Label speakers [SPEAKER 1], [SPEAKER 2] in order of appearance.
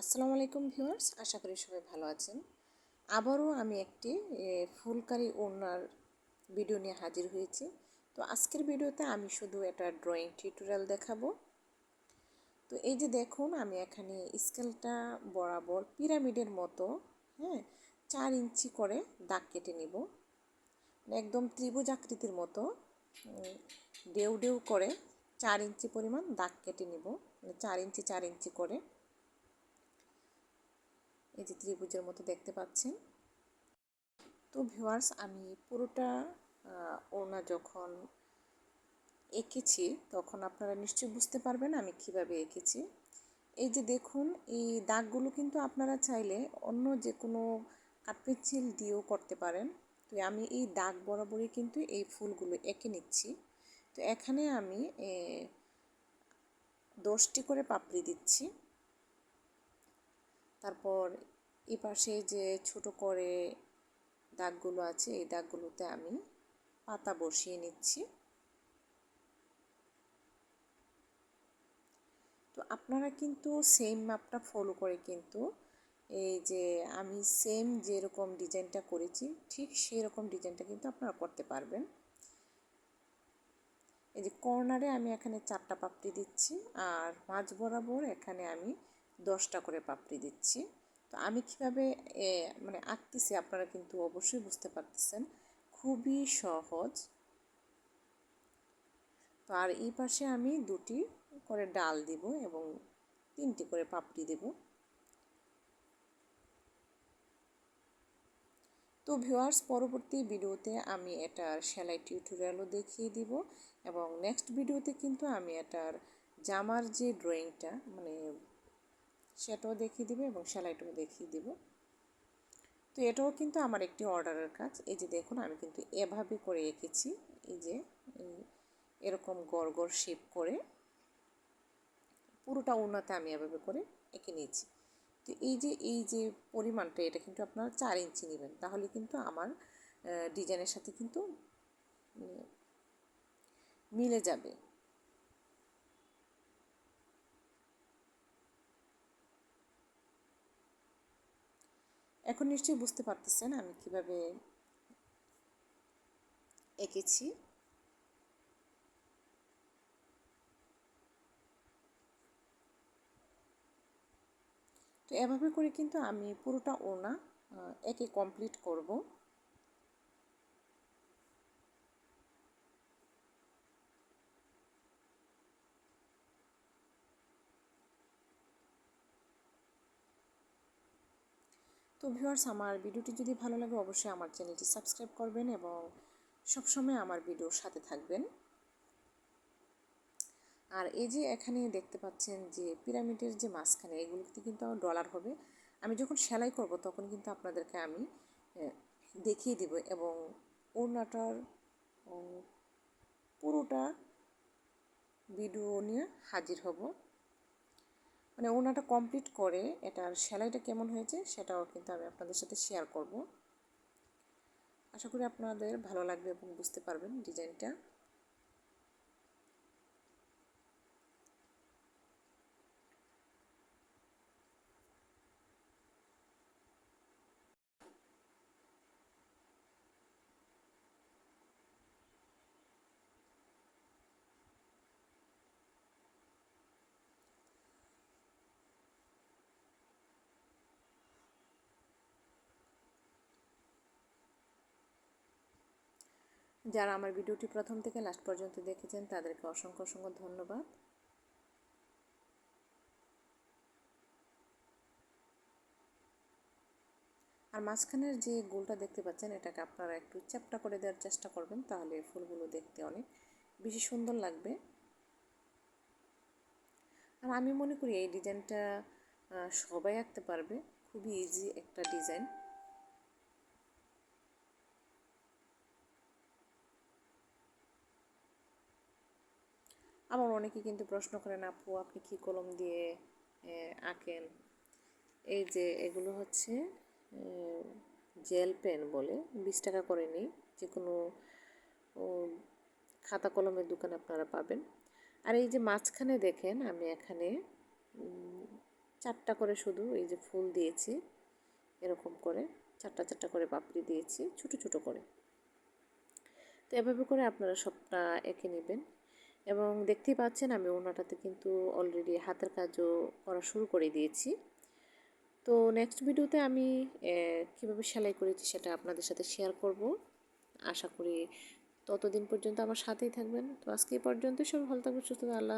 [SPEAKER 1] আসসালামু আলাইকুম ভিউয়ার্স, আশা করি সবাই ভালো আছেন। আবারও আমি একটি ফুলকারি ওনার ভিডিও নিয়ে হাজির হয়েছি। তো আজকের ভিডিওতে আমি শুধু একটা ড্রয়িং টিউটোরিয়াল দেখাবো। তো এই যে দেখুন, আমি এখানে স্কেলটা বরাবর পিরামিডের মতো হ্যাঁ চার ইঞ্চি করে দাগ কেটে নিব। মানে একদম ত্রিভুজ আকৃতির মতো ডেউ ডেউ করে চার ইঞ্চি পরিমাণ দাগ কেটে নিব। মানে চার ইঞ্চি চার ইঞ্চি করে। এই যে ত্রিভুজের মতো দেখতে পাচ্ছেন। তো ভিউয়ার্স আমি পুরোটা ওড়না যখন এঁকেছি, তখন আপনারা নিশ্চয়ই বুঝতে পারবেন আমি কীভাবে এঁকেছি। এই যে দেখুন, এই দাগগুলো কিন্তু আপনারা চাইলে অন্য যে কোনো কাঠপেন্সিল দিয়েও করতে পারেন। তো আমি এই দাগ বরাবরই কিন্তু এই ফুলগুলো এঁকে নিচ্ছি। তো এখানে আমি দশটি করে পাপড়ি দিচ্ছি। তারপর এই পাশে যে ছোট করে দাগগুলো আছে, এই দাগগুলোতে আমি পাতা বসিয়ে নিচ্ছি। তো আপনারা কিন্তু সেম মাপটা ফলো করে কিন্তু এই যে আমি সেম যেরকম ডিজাইনটা করেছি, ঠিক সেই রকম ডিজাইনটা কিন্তু আপনারা করতে পারবেন। এই যে কর্নারে আমি এখানে চারটা পাপড়ি দিচ্ছি, আর মাঝ বরাবর এখানে আমি দশটা করে পাপড়ি দিচ্ছি। তো আমি কীভাবে মানে আঁকতেছি আপনারা কিন্তু অবশ্যই বুঝতে পারতেছেন। খুবই সহজ। তো আর এই পাশে আমি দুটি করে ডাল দিব এবং তিনটি করে পাপড়ি দেব। তো ভিউয়ার্স, পরবর্তী ভিডিওতে আমি এটার সেলাই টিউটোরিয়ালও দেখিয়ে দিব এবং নেক্সট ভিডিওতে কিন্তু আমি এটার জামার যে ড্রয়িংটা মানে সেটাও দেখিয়ে দিবে এবং সেলাইটাও দেখিয়ে দিব। তো এটাও কিন্তু আমার একটি অর্ডারের কাজ। এই যে দেখুন, আমি কিন্তু এভাবে করে এঁকেছি। এই যে এরকম গড় গড় শেপ করে পুরোটা উন্নতে আমি এভাবে করে এঁকে নিয়েছি। তো এই যে এই যে পরিমাণটা, এটা কিন্তু আপনারা চার ইঞ্চি নেবেন। তাহলে কিন্তু আমার ডিজাইনের সাথে কিন্তু মিলে যাবে। এখন নিশ্চয়ই বুঝতে পারতেছেন আমি কীভাবে এঁকেছি। তো এভাবে করে কিন্তু আমি পুরোটা ওনা একে কমপ্লিট করব। তো ভিউয়ার্স, আমার ভিডিওটি যদি ভালো লাগে, অবশ্যই আমার চ্যানেলটি সাবস্ক্রাইব করবেন এবং সবসময় আমার ভিডিওর সাথে থাকবেন। আর এই যে এখানে দেখতে পাচ্ছেন যে পিরামিডের যে মাঝখানে, এগুলোতে কিন্তু আমার ডলার হবে। আমি যখন সেলাই করব, তখন কিন্তু আপনাদেরকে আমি দেখিয়ে দিব এবং ওড়নাটার পুরোটা ভিডিও নিয়ে হাজির হব। মানে ওনাটা কমপ্লিট করে এটার সেলাইটা কেমন হয়েছে সেটাও কিন্তু আমি আপনাদের সাথে শেয়ার করব। আশা করি আপনাদের ভালো লাগবে এবং বুঝতে পারবেন ডিজাইনটা। যারা আমার ভিডিওটি প্রথম থেকে লাস্ট পর্যন্ত দেখেছেন, তাদেরকে অসংখ্য অসংখ্য ধন্যবাদ। আর মাঝখানের যে গোলটা দেখতে পাচ্ছেন, এটাকে আপনারা একটু চ্যাপটা করে দেওয়ার চেষ্টা করবেন, তাহলে ফুলগুলো দেখতে অনেক বেশি সুন্দর লাগবে। আর আমি মনে করি এই ডিজাইনটা সবাই আঁকতে পারবে, খুবই ইজি একটা ডিজাইন। আবার অনেকে কিন্তু প্রশ্ন করেন, আপু, আপনি কি কলম দিয়ে আঁকেন? এই যে এগুলো হচ্ছে জেল পেন বলে, বিশ টাকা করে নিই। যে কোনো খাতা কলমের দোকানে আপনারা পাবেন। আর এই যে মাঝখানে দেখেন, আমি এখানে চারটা করে শুধু এই যে ফুল দিয়েছি, এরকম করে, চারটা চারটা করে পাপড়ি দিয়েছি, ছোট ছোট করে। তো এভাবে করে আপনারা সবটা এঁকে নেবেন। এবং দেখতেই পাচ্ছেন আমি ওনাটাতে কিন্তু অলরেডি হাতের কাজও করা শুরু করে দিয়েছি। তো নেক্সট ভিডিওতে আমি কীভাবে সেলাই করেছি সেটা আপনাদের সাথে শেয়ার করব। আশা করি ততদিন পর্যন্ত আমার সাথেই থাকবেন। তো আজকে পর্যন্ত সব ভালো থাকবেন, সুস্থ আল্লাহ